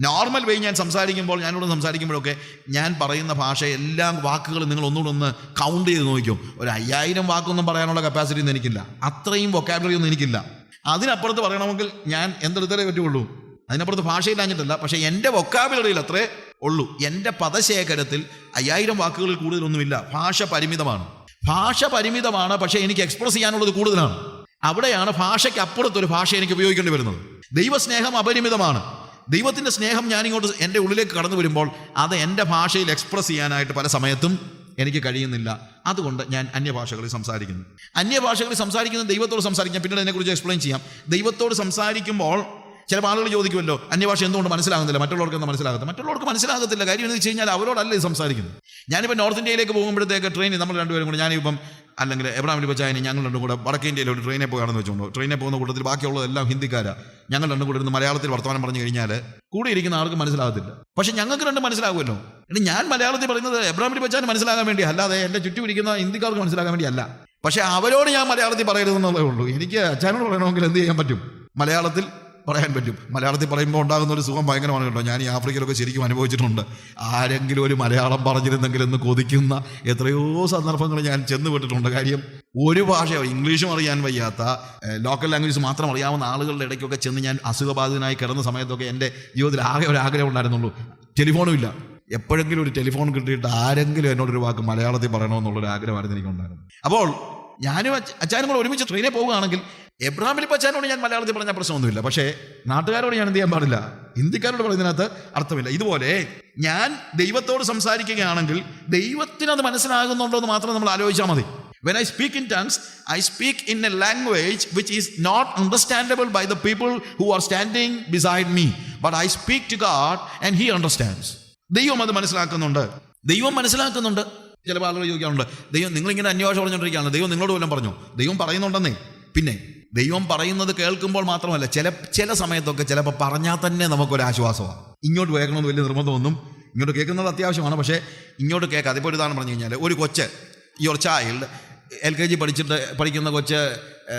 Normal വേ ഞാൻ സംസാരിക്കുമ്പോൾ ഞാനിവിടെ സംസാരിക്കുമ്പോഴൊക്കെ ഞാൻ പറയുന്ന ഭാഷ എല്ലാ വാക്കുകളും നിങ്ങൾ ഒന്നുകൂടെ ഒന്ന് കൗണ്ട് ചെയ്ത് നോക്കും ഒരു അയ്യായിരം വാക്കൊന്നും പറയാനുള്ള കപ്പാസിറ്റി ഒന്നും എനിക്കില്ല. അത്രയും വൊക്കാബുലറി ഒന്നും എനിക്കില്ല. അതിനപ്പുറത്ത് പറയണമെങ്കിൽ ഞാൻ എന്തെടുത്തേ പറ്റുള്ളൂ. അതിനപ്പുറത്ത് ഭാഷയില്ലാഞ്ഞിട്ടല്ല പക്ഷേ എന്റെ വൊക്കാബുലറിയിൽ അത്രേ ഉള്ളൂ. എന്റെ പദശേഖരത്തിൽ അയ്യായിരം വാക്കുകളിൽ കൂടുതലൊന്നുമില്ല. ഭാഷ പരിമിതമാണ്. ഭാഷ പരിമിതമാണ് പക്ഷേ എനിക്ക് എക്സ്പ്രസ് ചെയ്യാനുള്ളത് കൂടുതലാണ്. അവിടെയാണ് ഭാഷയ്ക്ക് അപ്പുറത്തൊരു ഭാഷ എനിക്ക് ഉപയോഗിക്കേണ്ടി വരുന്നത്. ദൈവസ്നേഹം അപരിമിതമാണ്. ദൈവത്തിന്റെ സ്നേഹം ഞാനിങ്ങോട്ട് എന്റെ ഉള്ളിലേക്ക് കടന്നു വരുമ്പോൾ അത് എന്റെ ഭാഷയിൽ എക്സ്പ്രസ് ചെയ്യാനായിട്ട് പല സമയത്തും എനിക്ക് കഴിയുന്നില്ല. അതുകൊണ്ട് ഞാൻ അന്യഭാഷകളിൽ സംസാരിക്കുന്നു. അന്യഭാഷകളിൽ സംസാരിക്കുന്ന ദൈവത്തോട് സംസാരിക്കാം പിന്നീട് അതിനെക്കുറിച്ച് എക്സ്പ്ലെയിൻ ചെയ്യാം. ദൈവത്തോട് സംസാരിക്കുമ്പോൾ ചില ആളുകൾ ചോദിക്കുമല്ലോ അന്യഭാഷ എന്തുകൊണ്ട് മനസ്സിലാകുന്നില്ല? മറ്റുള്ളവർക്ക് എന്താ മനസ്സിലാകത്തില്ല മറ്റുള്ളവർക്ക് മനസ്സിലാകത്തില്ല. കാര്യം എന്ന് വെച്ച് കഴിഞ്ഞാൽ അവരോടല്ല ഇത് സംസാരിക്കുന്നത്? ഞാനിപ്പോൾ നോർത്ത് ഇന്ത്യയിലേക്ക് പോകുമ്പോഴത്തേക്ക് ട്രെയിനിൽ നമ്മൾ രണ്ടുപേരും കൂടെ ഞാനിപ്പം അല്ലെങ്കിൽ എബ്രാഹിം ബച്ചായനെ ഞങ്ങൾ രണ്ടും കൂടെ വടക്കേ ഇന്ത്യയിൽ ഒരു ട്രെയിനിൽ പോകാണെന്ന് വെച്ചോളൂ ട്രെയിനിൽ പോകുന്ന കൂട്ടത്തിൽ ബാക്കിയുള്ളത് എല്ലാം ഹിന്ദിക്കാരാണ് ഞങ്ങൾ രണ്ടും കൂടെ ഇരുന്ന് മലയാളത്തിൽ വർത്തമാനം പറഞ്ഞു കഴിഞ്ഞാൽ കൂടെ ഇരിക്കുന്ന ആൾക്ക് മനസ്സിലാകത്തില്ല. പക്ഷെ ഞങ്ങൾക്ക് രണ്ടും മനസ്സിലാകുമല്ലോ. ഇനി ഞാൻ മലയാളത്തിൽ പറയുന്നത് എബ്രാഹിം ലിബജാൻ മനസ്സിലാകാൻ വേണ്ടി അല്ലാതെ എന്റെ ചുറ്റും ഇരിക്കുന്ന ഹിന്ദിക്കാർക്ക് മനസ്സിലാകാൻ വേണ്ടി അല്ല. പക്ഷെ അവരോട് ഞാൻ മലയാളത്തിൽ പറയരുതെന്നുള്ളതേ ഉള്ളൂ. എനിക്ക് അച്ഛനോട് പറയണമെങ്കിൽ എന്ത് ചെയ്യാൻ പറ്റും? മലയാളത്തിൽ പറയാൻ പറ്റും. മലയാളത്തിൽ പറയുമ്പോൾ ഉണ്ടാകുന്ന ഒരു സുഖം ഭയങ്കരമാണ് കേട്ടോ. ഞാൻ ഈ ആഫ്രിക്കയിലൊക്കെ ശരിക്കും അനുഭവിച്ചിട്ടുണ്ട്. ആരെങ്കിലും ഒരു മലയാളം പറഞ്ഞിരുന്നെങ്കിൽ എന്ന് കൊതിക്കുന്ന എത്രയോ സന്ദർഭങ്ങൾ ഞാൻ ചെന്ന് വിട്ടിട്ടുണ്ട് കാര്യം ഒരു ഭാഷയോ ഇംഗ്ലീഷും അറിയാൻ വയ്യാത്ത ലോക്കൽ ലാംഗ്വേജ് മാത്രം അറിയാവുന്ന ആളുകളുടെ ഇടയ്ക്കൊക്കെ ചെന്ന് ഞാൻ അസുഖബാധിതനായി കിടന്ന സമയത്തൊക്കെ എന്റെ ജീവിതത്തിൽ ആകെ ഒരു ആഗ്രഹം ഉണ്ടായിരുന്നുള്ളൂ. ടെലിഫോണും ഇല്ല. എപ്പോഴെങ്കിലും ഒരു ടെലിഫോൺ കിട്ടിയിട്ട് ആരെങ്കിലും എന്നോടൊരു വാക്ക് മലയാളത്തിൽ പറയണമെന്നുള്ളൊരു ആഗ്രഹമായിരുന്നു എനിക്കുണ്ടായിരുന്നു അപ്പോൾ ഞാനും അച്ഛ- അച്ഛനും കൂടെ ഒരുമിച്ച് ട്രെയിനിൽ പോവുകയാണെങ്കിൽ എബ്രാഹിം അച്ഛനോട് ഞാൻ മലയാളത്തിൽ പറഞ്ഞ പ്രശ്നമൊന്നുമില്ല. പക്ഷേ നാട്ടുകാരോട് ഞാൻ എന്ത് ചെയ്യാൻ പാടില്ല? ഹിന്ദിക്കാരോട് പറയുന്നതിനകത്ത് അർത്ഥമില്ല. ഇതുപോലെ ഞാൻ ദൈവത്തോട് സംസാരിക്കുകയാണെങ്കിൽ ദൈവത്തിന് അത് മനസ്സിലാകുന്നുണ്ടോ എന്ന് മാത്രം നമ്മൾ ആലോചിച്ചാൽ മതി. When I speak in tongues I speak in a language which is not understandable by the people who are standing beside me but I speak to God and he understands ദൈവം അത് മനസ്സിലാക്കുന്നുണ്ട്. ദൈവം മനസ്സിലാക്കുന്നുണ്ട്. ചിലപ്പോൾ ആളുകൾ ചോദിക്കാറുണ്ട് ദൈവം നിങ്ങളിങ്ങനെ അന്വേഷണം പറഞ്ഞുകൊണ്ടിരിക്കുകയാണ് ദൈവം നിങ്ങളോട് വല്ലതും പറഞ്ഞു? ദൈവം പറയുന്നുണ്ടെന്നേ. പിന്നെ ദൈവം പറയുന്നത് കേൾക്കുമ്പോൾ മാത്രമല്ല ചില ചില സമയത്തൊക്കെ ചിലപ്പോൾ പറഞ്ഞാൽ തന്നെ നമുക്കൊരു ആശ്വാസമാണ്. ഇങ്ങോട്ട് കേൾക്കണമെന്ന് വലിയ നിർബന്ധമൊന്നും ഇങ്ങോട്ട് കേൾക്കുന്നത് അത്യാവശ്യമാണ്. പക്ഷേ ഇങ്ങോട്ട് കേൾക്കാം അതിപ്പോൾ ഒരു ഉദാഹരണം പറഞ്ഞു കഴിഞ്ഞാൽ ഒരു കൊച്ച് your child L K G പഠിച്ചിട്ട് പഠിക്കുന്ന കൊച്ച്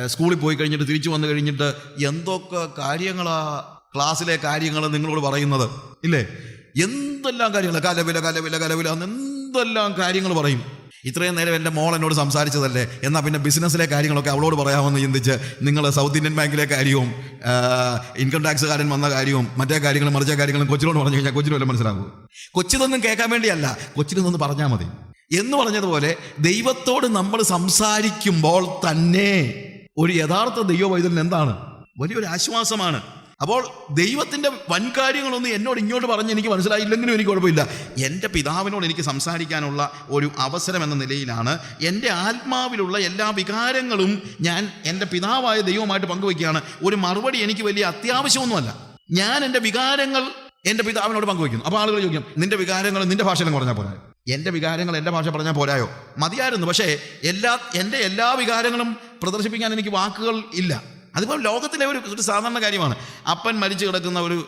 സ്കൂളിൽ പോയി കഴിഞ്ഞിട്ട് തിരിച്ചു വന്നു കഴിഞ്ഞിട്ട് എന്തൊക്കെ കാര്യങ്ങളാണ് ക്ലാസ്സിലെ കാര്യങ്ങൾ നിങ്ങളോട് പറയുന്നത്? ഇല്ലേ? എന്തെല്ലാം കാര്യങ്ങൾ കലവില കലവില കലവില എന്തെല്ലാം കാര്യങ്ങൾ പറയും? ഇത്രയും നേരം എന്റെ മോൾ എന്നോട് സംസാരിച്ചതല്ലേ? എന്നാൽ പിന്നെ ബിസിനസ്സിലെ കാര്യങ്ങളൊക്കെ അവളോട് പറയാമെന്ന് ചിന്തിച്ച് നിങ്ങൾ സൗത്ത് ഇന്ത്യൻ ബാങ്കിലെ കാര്യവും ഇൻകം ടാക്സുകാരൻ വന്ന കാര്യവും മറ്റേ കാര്യങ്ങളും മറിച്ച കാര്യങ്ങളും കൊച്ചിനോട് പറഞ്ഞു കഴിഞ്ഞാൽ കൊച്ചിന് വല്ല മനസ്സിലാകും കൊച്ചിനൊന്നും കേൾക്കാൻ വേണ്ടിയല്ല കൊച്ചിനൊന്ന് പറഞ്ഞാൽ മതി. എന്ന് പറഞ്ഞതുപോലെ ദൈവത്തോട് നമ്മൾ സംസാരിക്കുമ്പോൾ തന്നെ ഒരു യഥാർത്ഥ ദൈവവൈതലിന് എന്താണ്? വലിയൊരു ആശ്വാസമാണ്. അപ്പോൾ ദൈവത്തിന്റെ വൻകാര്യങ്ങളൊന്നും എന്നോട് ഇങ്ങോട്ട് പറഞ്ഞ് എനിക്ക് മനസ്സിലായില്ലെങ്കിലും എനിക്ക് കുഴപ്പമില്ല. എന്റെ പിതാവിനോട് എനിക്ക് സംസാരിക്കാനുള്ള ഒരു അവസരം എന്ന നിലയിലാണ് എന്റെ ആത്മാവിലുള്ള എല്ലാ വികാരങ്ങളും ഞാൻ എന്റെ പിതാവായ ദൈവമായിട്ട് പങ്കുവയ്ക്കുകയാണ്. ഒരു മറുപടി എനിക്ക് വലിയ അത്യാവശ്യമൊന്നുമല്ല. ഞാൻ എന്റെ വികാരങ്ങൾ എന്റെ പിതാവിനോട് പങ്കുവയ്ക്കുന്നു. അപ്പോൾ ആളുകൾ ചോദിക്കും നിന്റെ വികാരങ്ങൾ നിന്റെ ഭാഷയിലും പറഞ്ഞാൽ പോരാ? എന്റെ വികാരങ്ങൾ എന്റെ ഭാഷ പറഞ്ഞാൽ പോരായോ? മതിയായിരുന്നു. പക്ഷേ എല്ലാ എന്റെ എല്ലാ വികാരങ്ങളും പ്രദർശിപ്പിക്കാൻ എനിക്ക് വാക്കുകൾ ഇല്ല. അതിപ്പോൾ ലോകത്തിലെ ഒരു ഒരു സാധാരണ കാര്യമാണ്. അപ്പൻ മരിച്ചു കിടക്കുന്ന ഒരു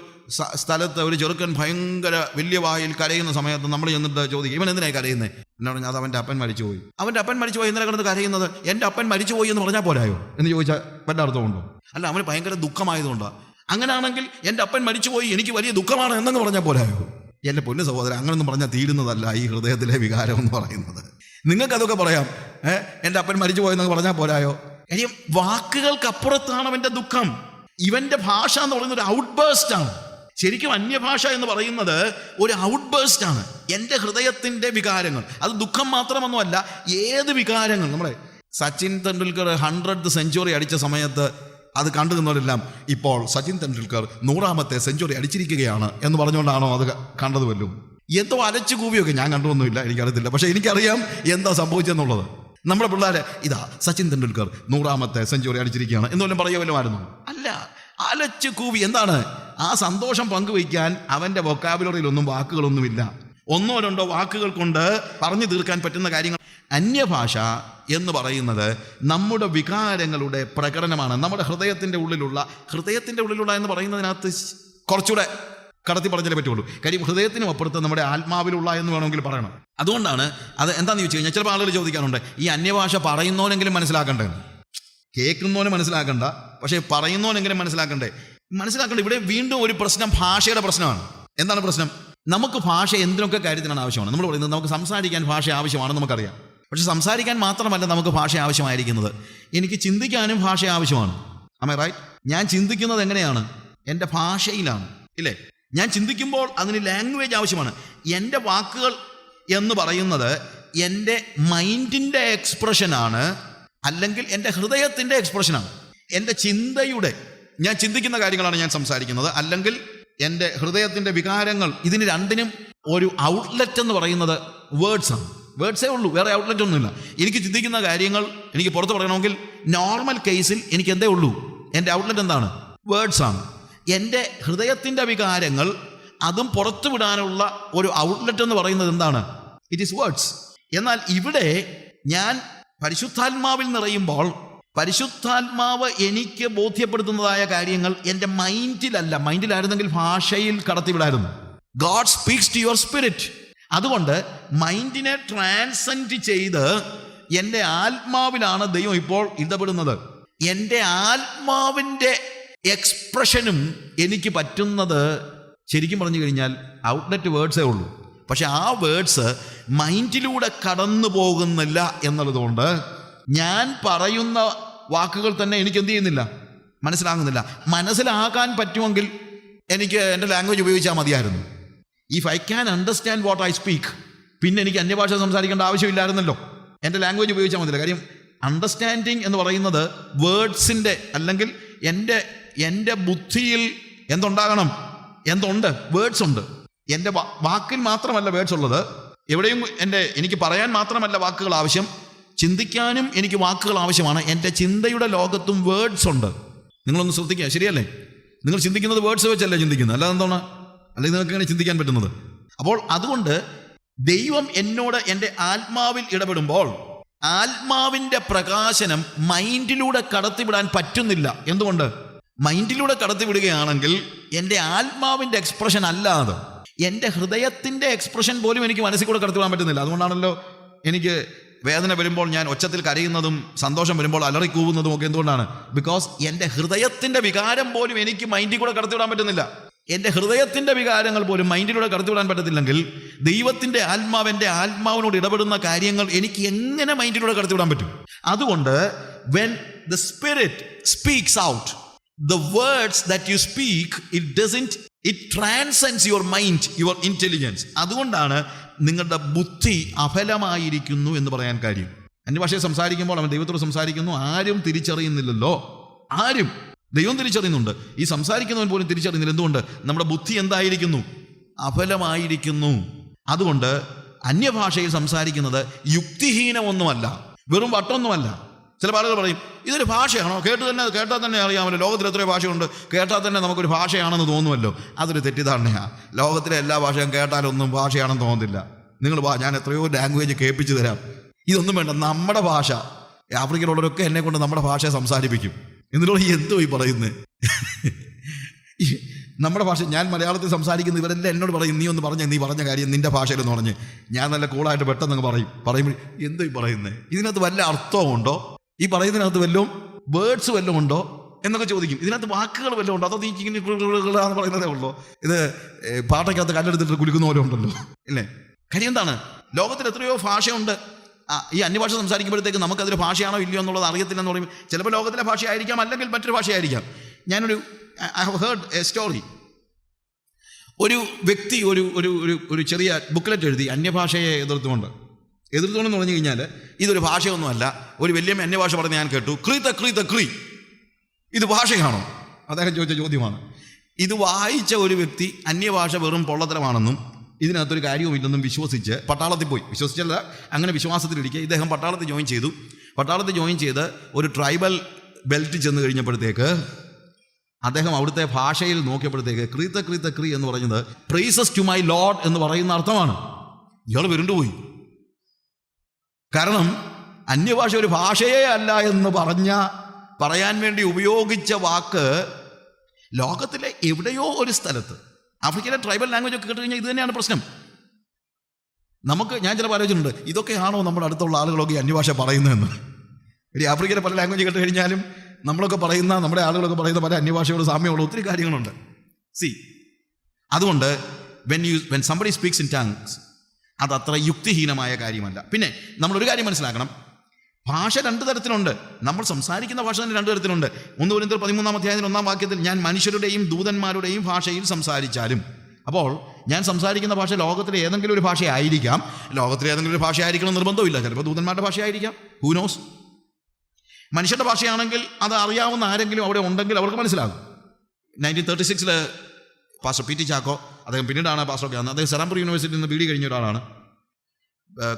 സ്ഥലത്ത് ഒരു ചെറുക്കൻ ഭയങ്കര വലിയ വായിൽ കരയുന്ന സമയത്ത് നമ്മൾ ചെന്നിട്ട് ചോദിക്കും ഇവൻ എന്തിനായി കരയുന്നത് എന്നോട് പറഞ്ഞാൽ അത് അവന്റെ അപ്പൻ മരിച്ചു പോയി. അവന്റെ അപ്പൻ മരിച്ചു പോയി എന്തിനാ കിടന്ന് കരയുന്നത് എന്റെ അപ്പൻ മരിച്ചു പോയി എന്ന് പറഞ്ഞാൽ പോരായോ? എന്ന് ചോദിച്ചാൽ വല്ല അർത്ഥമുണ്ടോ അല്ല അവന് ഭയങ്കര ദുഃഖമായതുകൊണ്ടാണ് അങ്ങനെയാണെങ്കിൽ എന്റെ അപ്പൻ മരിച്ചുപോയി എനിക്ക് വലിയ ദുഃഖമാണ് എന്നങ്ങ് പറഞ്ഞാൽ പോരായോ? എന്റെ പൊന്നു സഹോദരൻ അങ്ങനൊന്നും പറഞ്ഞാൽ തീരുന്നതല്ല ഈ ഹൃദയത്തിലെ വികാരം എന്ന് പറയുന്നത്. നിങ്ങൾക്കതൊക്കെ പറയാം ഏഹ് എന്റെ അപ്പൻ മരിച്ചു പോയെന്നൊക്കെ പറഞ്ഞാൽ പോരായോ? കാര്യം വാക്കുകൾക്കപ്പുറത്താണ് അവന്റെ ദുഃഖം. ഇവന്റെ ഭാഷ എന്ന് പറയുന്നത് ഒരു ഔട്ട് ബേസ്റ്റ് ആണ്. ശരിക്കും അന്യഭാഷ എന്ന് പറയുന്നത് ഒരു ഔട്ട് ബേസ്റ്റ് ആണ്. എന്റെ ഹൃദയത്തിന്റെ വികാരങ്ങൾ. അത് ദുഃഖം മാത്രമൊന്നുമല്ല ഏത് വികാരങ്ങൾ? നമ്മളെ സച്ചിൻ തെണ്ടുൽക്കർ ഹൺഡ്രഡ് സെഞ്ചുറി അടിച്ച സമയത്ത് അത് കണ്ടു നിന്നവരെല്ലാം ഇപ്പോൾ സച്ചിൻ തെണ്ടുൽക്കർ നൂറാമത്തെ സെഞ്ചുറി അടിച്ചിരിക്കുകയാണ് എന്ന് പറഞ്ഞുകൊണ്ടാണോ അത് കണ്ടത് വല്ലതും? എന്തോ അലച്ചു കൂവിയൊക്കെ ഞാൻ കണ്ടൊന്നുമില്ല എനിക്കറിയത്തില്ല. പക്ഷേ എനിക്കറിയാം എന്താ സംഭവിച്ചെന്നുള്ളത്. നമ്മുടെ പിള്ളേരെ ഇതാ സച്ചിൻ തെണ്ടുൽക്കർ നൂറാമത്തെ സെഞ്ചുറി അടിച്ചിരിക്കുകയാണ്. എന്ന് വല്ലതും പറയുമല്ലോ ആയിരുന്നു അല്ല അലച്ചു കൂവി. എന്താണ്? ആ സന്തോഷം പങ്കുവയ്ക്കാൻ അവന്റെ വൊക്കാബുലറിയിലൊന്നും വാക്കുകളൊന്നുമില്ല. ഒന്നോ രണ്ടോ വാക്കുകൾ കൊണ്ട് പറഞ്ഞു തീർക്കാൻ പറ്റുന്ന കാര്യങ്ങൾ. അന്യഭാഷ എന്ന് പറയുന്നത് നമ്മുടെ വികാരങ്ങളുടെ പ്രകടനമാണ്. നമ്മുടെ ഹൃദയത്തിന്റെ ഉള്ളിലുള്ള ഹൃദയത്തിന്റെ ഉള്ളിലുള്ള എന്ന് പറയുന്നതിനകത്ത് കുറച്ചുകൂടെ കടത്തി പറഞ്ഞാലേ പറ്റുള്ളൂ. കാര്യം ഹൃദയത്തിനും അപ്പുറത്ത് നമ്മുടെ ആത്മാവിലുള്ള എന്ന് വേണമെങ്കിൽ പറയണം. അതുകൊണ്ടാണ് അത് എന്താണെന്ന് ചോദിച്ചു കഴിഞ്ഞാൽ ചിലപ്പോൾ ആളുകൾ ചോദിക്കാറുണ്ട് ഈ അന്യഭാഷ പറയുന്നവനെങ്കിലും മനസ്സിലാക്കണ്ടേ? കേൾക്കുന്നവന് മനസ്സിലാക്കണ്ട പക്ഷേ പറയുന്നവനെങ്കിലും മനസ്സിലാക്കണ്ടേ? മനസ്സിലാക്കണ്ട ഇവിടെ വീണ്ടും ഒരു പ്രശ്നം ഭാഷയുടെ പ്രശ്നമാണ്. എന്താണ് പ്രശ്നം? നമുക്ക് ഭാഷ എന്തിനൊക്കെ കാര്യത്തിനാണ് ആവശ്യമാണ്? നമ്മൾ പറയുന്നത് നമുക്ക് സംസാരിക്കാൻ ഭാഷ ആവശ്യമാണെന്ന് നമുക്കറിയാം. പക്ഷേ സംസാരിക്കാൻ മാത്രമല്ല നമുക്ക് ഭാഷ ആവശ്യമായിരിക്കുന്നത്. എനിക്ക് ചിന്തിക്കാനും ഭാഷ ആവശ്യമാണ്. അമേ റൈറ്റ് ഞാൻ ചിന്തിക്കുന്നത് എങ്ങനെയാണ്? എന്റെ ഭാഷയിലാണ്. ഇല്ലേ? ഞാൻ ചിന്തിക്കുമ്പോൾ അതിന് ലാംഗ്വേജ് ആവശ്യമാണ്. എന്റെ വാക്കുകൾ എന്ന് പറയുന്നത് എന്റെ മൈൻഡിന്റെ എക്സ്പ്രഷനാണ് അല്ലെങ്കിൽ എന്റെ ഹൃദയത്തിന്റെ എക്സ്പ്രഷനാണ്. എന്റെ ചിന്തയുടെ ഞാൻ ചിന്തിക്കുന്ന കാര്യങ്ങളാണ് ഞാൻ സംസാരിക്കുന്നത്. അല്ലെങ്കിൽ എന്റെ ഹൃദയത്തിന്റെ വികാരങ്ങൾ ഇതിന് രണ്ടിനും ഒരു ഔട്ട്ലെറ്റ് എന്ന് പറയുന്നത് വേർഡ്സാണ് വേർഡ്സേ ഉള്ളൂ വേറെ ഔട്ട്ലെറ്റ് ഒന്നുമില്ല. എനിക്ക് ചിന്തിക്കുന്ന കാര്യങ്ങൾ എനിക്ക് പുറത്ത് പറയണമെങ്കിൽ നോർമൽ കേസിൽ എനിക്ക് എന്തേ ഉള്ളൂ? എന്റെ ഔട്ട്ലെറ്റ് എന്താണ്? വേർഡ്സാണ് എന്റെ ഹൃദയത്തിന്റെ വികാരങ്ങൾ അതും പുറത്തു വിടാനുള്ള ഒരു ഔട്ട്ലെറ്റ് എന്ന് പറയുന്നത് എന്താണ്? ഇറ്റ് ഈസ് വേർഡ്സ് എന്നാൽ ഇവിടെ ഞാൻ പരിശുദ്ധാത്മാവിൽ നിറയുമ്പോൾ പരിശുദ്ധാത്മാവ് എനിക്ക് ബോധ്യപ്പെടുത്തുന്നതായ കാര്യങ്ങൾ എന്റെ മൈൻഡിലല്ല. മൈൻഡിലായിരുന്നെങ്കിൽ ഭാഷയിൽ കടത്തിവിടായിരുന്നു. God speaks to your spirit അതുകൊണ്ട് മൈൻഡിനെ ട്രാൻസെൻഡ് ചെയ്ത് എന്റെ ആത്മാവിലാണ് ദൈവം ഇപ്പോൾ ഇടപെടുന്നത്. എന്റെ ആത്മാവിന്റെ എക്സ്പ്രഷനും എനിക്ക് പറ്റുന്നത് ശരിക്കും പറഞ്ഞു കഴിഞ്ഞാൽ ഔട്ട്ലെറ്റ് വേർഡ്സേ ഉള്ളൂ. പക്ഷെ ആ വേർഡ്സ് മൈൻഡിലൂടെ കടന്നു പോകുന്നില്ല എന്നുള്ളതുകൊണ്ട് ഞാൻ പറയുന്ന വാക്കുകൾ തന്നെ എനിക്ക് എന്ത് ചെയ്യുന്നില്ല? മനസ്സിലാകുന്നില്ല. മനസ്സിലാക്കാൻ പറ്റുമെങ്കിൽ എനിക്ക് എന്റെ ലാംഗ്വേജ് ഉപയോഗിച്ചാൽ മതിയായിരുന്നു. If I can understand what I speak പിന്നെ എനിക്ക് അന്യഭാഷ സംസാരിക്കേണ്ട ആവശ്യമില്ലായിരുന്നല്ലോ. എന്റെ ലാംഗ്വേജ് ഉപയോഗിച്ചാൽ മതിയില്ല. കാര്യം അണ്ടർസ്റ്റാൻഡിങ് എന്ന് പറയുന്നത് വേർഡ്സിന്റെ അല്ലെങ്കിൽ എന്റെ എന്റെ ബുദ്ധിയിൽ എന്തുണ്ടാകണം? എന്തുണ്ട്? വേർഡ്സ് ഉണ്ട്. എന്റെ വാക്കിൽ മാത്രമല്ല വേർഡ്സ് ഉള്ളത്. എവിടെയും എന്റെ എനിക്ക് പറയാൻ മാത്രമല്ല വാക്കുകൾ ആവശ്യം. ചിന്തിക്കാനും എനിക്ക് വാക്കുകൾ ആവശ്യമാണ്. എന്റെ ചിന്തയുടെ ലോകത്തും വേർഡ്സ് ഉണ്ട്. നിങ്ങളൊന്ന് ശ്രദ്ധിക്കുക ശരിയല്ലേ? നിങ്ങൾ ചിന്തിക്കുന്നത് വേർഡ്സ് വെച്ചല്ലേ ചിന്തിക്കുന്നത്? അല്ലാതെ എന്താണ്? അല്ലെങ്കിൽ നിങ്ങൾക്ക് എങ്ങനെ ചിന്തിക്കാൻ പറ്റുന്നത്? അപ്പോൾ അതുകൊണ്ട് ദൈവം എന്നോട് എന്റെ ആത്മാവിൽ ഇടപെടുമ്പോൾ ആത്മാവിന്റെ പ്രകാശനം മൈൻഡിലൂടെ കടത്തിവിടാൻ പറ്റുന്നില്ല. എന്തുകൊണ്ട്? മൈൻഡിലൂടെ കടത്തി വിടുകയാണെങ്കിൽ എന്റെ ആത്മാവിന്റെ എക്സ്പ്രഷൻ അല്ലാതെ എന്റെ ഹൃദയത്തിന്റെ എക്സ്പ്രഷൻ പോലും എനിക്ക് മനസ്സിൽ കൂടെ കടത്തി കടത്തിവിടാൻ പറ്റുന്നില്ല. അതുകൊണ്ടാണല്ലോ എനിക്ക് വേദന വരുമ്പോൾ ഞാൻ ഒച്ചത്തിൽ കരയുന്നതും സന്തോഷം വരുമ്പോൾ അലറി കൂവുന്നതും ഒക്കെ എന്തുകൊണ്ടാണ്? ബിക്കോസ് എന്റെ ഹൃദയത്തിന്റെ വികാരം പോലും എനിക്ക് മൈൻഡിൽ കൂടെ കടത്തിവിടാൻ പറ്റുന്നില്ല. എന്റെ ഹൃദയത്തിന്റെ വികാരങ്ങൾ പോലും മൈൻഡിലൂടെ കടത്തിവിടാൻ പറ്റത്തില്ലെങ്കിൽ ദൈവത്തിന്റെ ആത്മാവ് എന്റെ ആത്മാവിനോട് ഇടപെടുന്ന കാര്യങ്ങൾ എനിക്ക് എങ്ങനെ മൈൻഡിലൂടെ കടത്തിവിടാൻ പറ്റും? അതുകൊണ്ട് when the spirit speaks out the words that you speak it doesn't it transcends your mind your intelligence. അതുകൊണ്ടാണ് നിങ്ങളുടെ ബുദ്ധി അഫലമായിരിക്കുന്നു എന്ന് പറയാൻ കാര്യം. അന്യഭാഷയെ സംസാരിക്കുമ്പോൾ അവൻ ദൈവത്തോട് സംസാരിക്കുന്നു ആരും തിരിച്ചറിയുന്നില്ലല്ലോ. ആരും. ദൈവം തിരിച്ചറിയുന്നുണ്ട്. ഈ സംസാരിക്കുന്നവൻ പോലും തിരിച്ചറിയുന്നില്ല. എന്തുകൊണ്ട്? നമ്മുടെ ബുദ്ധി എന്തായിരിക്കുന്നു? അഫലമായിരിക്കുന്നു. അതുകൊണ്ട് അന്യഭാഷയിൽ സംസാരിക്കുന്നത് യുക്തിഹീനമൊന്നുമല്ല. വെറും വട്ടൊന്നുമല്ല ചില ആളുകൾ പറയും ഇതൊരു ഭാഷയാണോ? കേട്ട് തന്നെ കേട്ടാൽ തന്നെ അറിയാമല്ലോ. ലോകത്തിൽ എത്രയോ ഭാഷയുണ്ട് കേട്ടാൽ തന്നെ നമുക്കൊരു ഭാഷയാണെന്ന് തോന്നുമല്ലോ. അതൊരു തെറ്റിദ്ധാരണയാണ് ലോകത്തിലെ എല്ലാ ഭാഷയും കേട്ടാലൊന്നും ഭാഷയാണെന്ന് തോന്നുന്നില്ല. നിങ്ങൾ ഞാൻ എത്രയോ ലാംഗ്വേജ് കേൾപ്പിച്ചു തരാം. ഇതൊന്നും വേണ്ട നമ്മുടെ ഭാഷ. ആഫ്രിക്കയിലുള്ളവരൊക്കെ എന്നെ കൊണ്ട് നമ്മുടെ ഭാഷ സംസാരിപ്പിക്കും. എന്നിട്ടുള്ള എന്തോ ഈ പറയുന്നത് നമ്മുടെ ഭാഷ ഞാൻ മലയാളത്തിൽ സംസാരിക്കുന്ന ഇവരെല്ലാം എന്നോട് പറയും നീ ഒന്ന് പറഞ്ഞ നീ പറഞ്ഞ കാര്യം നിന്റെ ഭാഷയിലെന്ന് പറഞ്ഞ്. ഞാൻ നല്ല കൂളായിട്ട് പെട്ടെന്ന് പറയും. പറയുമ്പോൾ എന്തോ ഈ പറയുന്നത് ഇതിനകത്ത് വല്ല അർത്ഥമുണ്ടോ ഈ പറയുന്നതിനകത്ത് വല്ലതും വേർഡ്സ് വല്ലതും ഉണ്ടോ എന്നൊക്കെ ചോദിക്കും. ഇതിനകത്ത് വാക്കുകൾ വല്ലതും ഉണ്ടോ? അതോ നീ ഇങ്ങനെ എന്ന് പറയുന്നതേ ഉള്ളൂ? ഇത് പാട്ടയ്ക്കകത്ത് കല്ലെടുത്തിട്ട് കുലുക്കുന്ന പോലെ ഉണ്ടല്ലോ. ഇല്ലേ? കാര്യം എന്താണ്? ലോകത്തിൽ എത്രയോ ഭാഷയുണ്ട്. ഈ അന്യഭാഷ സംസാരിക്കുമ്പോഴത്തേക്ക് നമുക്കതൊരു ഭാഷയാണോ ഇല്ലയോ എന്നുള്ളത് അറിയത്തില്ല എന്ന് പറയും. ചിലപ്പോൾ ലോകത്തിലെ ഭാഷയായിരിക്കാം അല്ലെങ്കിൽ മറ്റൊരു ഭാഷയായിരിക്കാം. ഞാനൊരു I have heard a story. ഒരു വ്യക്തി ഒരു ഒരു ഒരു ചെറിയ ബുക്ക്ലെറ്റ് എഴുതി അന്യഭാഷയെ എതിർത്തുകൊണ്ട്. എതിർത്തുകൊണ്ടെന്ന് പറഞ്ഞു കഴിഞ്ഞാൽ ഇതൊരു ഭാഷയൊന്നുമല്ല. ഒരു വലിയ അന്യഭാഷ പറഞ്ഞ് ഞാൻ കേട്ടു. ക്രീത ക്രീത ക്രീ ഇത് ഭാഷയാണോ? അദ്ദേഹം ചോദിച്ച ചോദ്യമാണ്. ഇത് വായിച്ച ഒരു വ്യക്തി അന്യഭാഷ വെറും പൊള്ളത്തരമാണെന്നും ഇതിനകത്തൊരു കാര്യവുമില്ലെന്നും വിശ്വസിച്ച് പട്ടാളത്തിൽ പോയി. വിശ്വസിച്ചല്ല അങ്ങനെ വിശ്വാസത്തിലിരിക്കുക ഇദ്ദേഹം പട്ടാളത്തിൽ ജോയിൻ ചെയ്തു. പട്ടാളത്തിൽ ജോയിൻ ചെയ്ത് ഒരു ട്രൈബൽ ബെൽറ്റ് ചെന്ന് കഴിഞ്ഞപ്പോഴത്തേക്ക് അദ്ദേഹം അവിടുത്തെ ഭാഷയിൽ നോക്കിയപ്പോഴത്തേക്ക് ക്രീത്ത ക്രീത്ത ക്രീ എന്ന് പറയുന്നത് പ്രീസസ് ടു മൈ ലോഡ് എന്ന് പറയുന്ന അർത്ഥമാണ്. ഇയാൾ വിരുണ്ടുപോയി. കാരണം അന്യഭാഷ ഒരു ഭാഷയേ അല്ല എന്ന് പറഞ്ഞ പറയാൻ വേണ്ടി ഉപയോഗിച്ച വാക്ക് ലോകത്തിലെ എവിടെയോ ഒരു സ്ഥലത്ത്. ആഫ്രിക്കയിലെ ട്രൈബൽ ലാംഗ്വേജ് ഒക്കെ കേട്ട് കഴിഞ്ഞാൽ ഇത് തന്നെയാണ് പ്രശ്നം. നമുക്ക് ഞാൻ ചിലപ്പോൾ ആലോചിച്ചിട്ടുണ്ട് ഇതൊക്കെയാണോ നമ്മുടെ അടുത്തുള്ള ആളുകളൊക്കെ അന്യഭാഷ പറയുന്നതെന്ന്? ഇനി ആഫ്രിക്കയിലെ പല ലാംഗ്വേജ് കേട്ട് കഴിഞ്ഞാലും നമ്മളൊക്കെ പറയുന്ന നമ്മുടെ ആളുകളൊക്കെ പറയുന്ന പല അന്യഭാഷയോട് സാമ്യമുള്ള ഒത്തിരി കാര്യങ്ങളുണ്ട്. സി അതുകൊണ്ട് when you when somebody speaks in tongues അത് അത്ര യുക്തിഹീനമായ കാര്യമല്ല. പിന്നെ നമ്മളൊരു കാര്യം മനസ്സിലാക്കണം. ഭാഷ രണ്ട് തരത്തിലുണ്ട്. നമ്മൾ സംസാരിക്കുന്ന ഭാഷ തന്നെ രണ്ട് തരത്തിലുണ്ട്. ഒന്ന് പറയുന്നത് പതിമൂന്നാം അധ്യായത്തിൽ ഒന്നാം വാക്യത്തിൽ ഞാൻ മനുഷ്യരുടെയും ദൂതന്മാരുടെയും ഭാഷയിൽ സംസാരിച്ചാലും. അപ്പോൾ ഞാൻ സംസാരിക്കുന്ന ഭാഷ ലോകത്തിലെ ഏതെങ്കിലും ഒരു ഭാഷയായിരിക്കാം. ലോകത്തിലെ ഏതെങ്കിലും ഒരു ഭാഷയായിരിക്കണം നിർബന്ധമില്ല ചിലപ്പോൾ ദൂതന്മാരുടെ ഭാഷയായിരിക്കാം. ഹൂനോസ് മനുഷ്യരുടെ ഭാഷയാണെങ്കിൽ അത് അറിയാവുന്ന ആരെങ്കിലും അവിടെ ഉണ്ടെങ്കിൽ അവർക്ക് മനസ്സിലാകും. നയന്റീൻ തേർട്ടി സിക്സിൽ പാസ്റ്റർ പി ടി ചാക്കോ അദ്ദേഹം പിന്നീടാണ് പാസ്റ്ററൊക്കെ ആകുന്നത് അദ്ദേഹം സെറാംപൂർ യൂണിവേഴ്സിറ്റിയിൽ നിന്ന് ബി ഡി കഴിഞ്ഞ ഒരാളാണ്.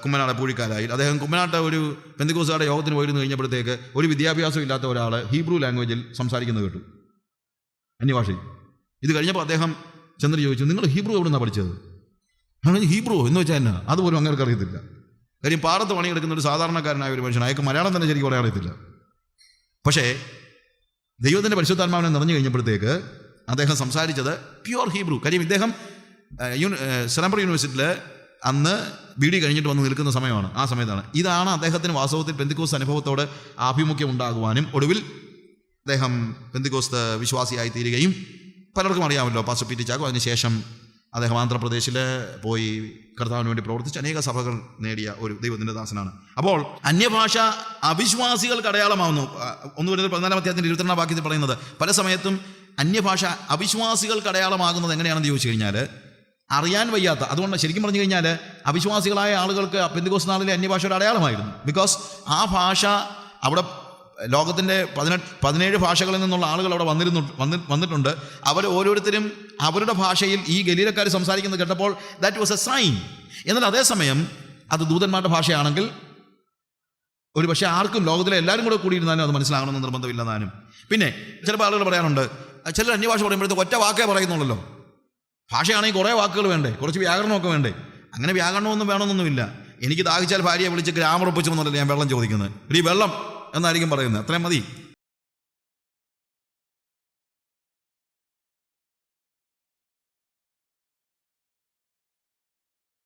കുമ്മനാട് പൂഴിക്കാരായി അദ്ദേഹം കുമ്മനാട്ട് ഒരു പെന്തിക്കോസുകാരുടെ യോഗത്തിന് പോയിരുന്നു കഴിഞ്ഞപ്പോഴത്തേക്ക് ഒരു വിദ്യാഭ്യാസം ഇല്ലാത്ത ഒരാൾ ഹീബ്രു ലാംഗ്വേജിൽ സംസാരിക്കുന്നത് കേട്ടു. അന്യഭാഷയിൽ. ഇത് കഴിഞ്ഞപ്പോൾ അദ്ദേഹം ചെന്നിട്ട് ചോദിച്ചു നിങ്ങൾ ഹീബ്രു എവിടെ നിന്നാണ് പഠിച്ചത് അങ്ങനെ ഹീബ്രു എന്ന് വെച്ചാൽ എന്നാ? അതുപോലും അങ്ങനെ അറിയത്തില്ല. കാര്യം പാടത്ത് പണിയെടുക്കുന്ന ഒരു സാധാരണക്കാരനായ ഒരു മനുഷ്യൻ അയാൾക്ക് മലയാളം തന്നെ ശരിക്കും പറയാൻ അറിയത്തില്ല. പക്ഷേ ദൈവത്തിന്റെ പരിശുദ്ധാത്മാവിനെ നിറഞ്ഞു കഴിഞ്ഞപ്പോഴത്തേക്ക് അദ്ദേഹം സംസാരിച്ചത് പ്യുവർ ഹീബ്രു. കാര്യം ഇദ്ദേഹം സിലംബർ യൂണിവേഴ്സിറ്റിയിൽ അന്ന് ബി ഡി കഴിഞ്ഞിട്ട് വന്ന് നിൽക്കുന്ന സമയമാണ് ആ സമയത്താണ്. ഇതാണ് അദ്ദേഹത്തിന് വാസ്തവത്തിൽ പെന്തിക്കോസ് അനുഭവത്തോട് ആഭിമുഖ്യം ഉണ്ടാകുവാനും ഒടുവിൽ അദ്ദേഹം പെന്തിക്കോസ് വിശ്വാസിയായി തീരുകയും പലർക്കും അറിയാമല്ലോ പാസ്റ്റർ പി ടി അതിനുശേഷം അദ്ദേഹം ആന്ധ്രാപ്രദേശിൽ പോയി കർത്താവിന് വേണ്ടി പ്രവർത്തിച്ച് അനേക സഭകൾ നേടിയ ഒരു ദൈവത്തിന്റെ ദാസനാണ്. അപ്പോൾ അന്യഭാഷ അവിശ്വാസികൾക്ക് അടയാളമാവുന്നു. ഒന്ന് വരുന്നത് പതിനാലാം അധ്യായത്തിന്റെ ഇരുപത്തിരണ്ടാം വാക്യത്തിൽ പറയുന്നത് പല സമയത്തും അന്യഭാഷ അവിശ്വാസികൾക്ക് അടയാളമാകുന്നത് എങ്ങനെയാണെന്ന് ചോദിച്ചു കഴിഞ്ഞാൽ അറിയാൻ വയ്യാത്ത അതുകൊണ്ട് ശരിക്കും പറഞ്ഞു കഴിഞ്ഞാൽ അവിശ്വാസികളായ ആളുകൾക്ക് പെന്തുകോസ് നാളിലെ അന്യഭാഷയുടെ അടയാളമായിരുന്നു. ബിക്കോസ് ആ ഭാഷ അവിടെ ലോകത്തിന്റെ പതിനെട്ട് പതിനേഴ് ഭാഷകളിൽ നിന്നുള്ള ആളുകൾ അവിടെ വന്നിരുന്നു വന്നി വന്നിട്ടുണ്ട്. അവർ ഓരോരുത്തരും അവരുടെ ഭാഷയിൽ ഈ ഗലീലക്കാർ സംസാരിക്കുന്നത് കേട്ടപ്പോൾ ദാറ്റ് വാസ് എ സൈൻ എന്നാൽ അതേസമയം അത് ദൂതന്മാരുടെ ഭാഷയാണെങ്കിൽ ഒരു പക്ഷേ ആർക്കും ലോകത്തിലെ എല്ലാവരും കൂടെ കൂടിയിരുന്നാലും അത് മനസ്സിലാകണമെന്ന് നിർബന്ധമില്ലെന്നാലും. പിന്നെ ചിലപ്പോൾ ആളുകൾ പറയാനുണ്ട് ചിലർ അന്യഭാഷ പറയുമ്പോഴത്തേക്ക് ഒറ്റ വാക്കേ പറയുന്നുള്ളല്ലോ. ഭാഷയാണെങ്കിൽ കുറേ വാക്കുകൾ വേണ്ടേ? കുറച്ച് വ്യാകരണമൊക്കെ വേണ്ടേ? അങ്ങനെ വ്യാകരണമൊന്നും വേണമെന്നൊന്നുമില്ല. എനിക്ക് ദാഹിച്ചാൽ ഭാര്യയെ വിളിച്ച് ഗ്രാമർ ഒപ്പിച്ചെന്നല്ല ഞാൻ വെള്ളം ചോദിക്കുന്നത്. ഈ വെള്ളം എന്നായിരിക്കും പറയുന്നത്. അത്രയും മതി.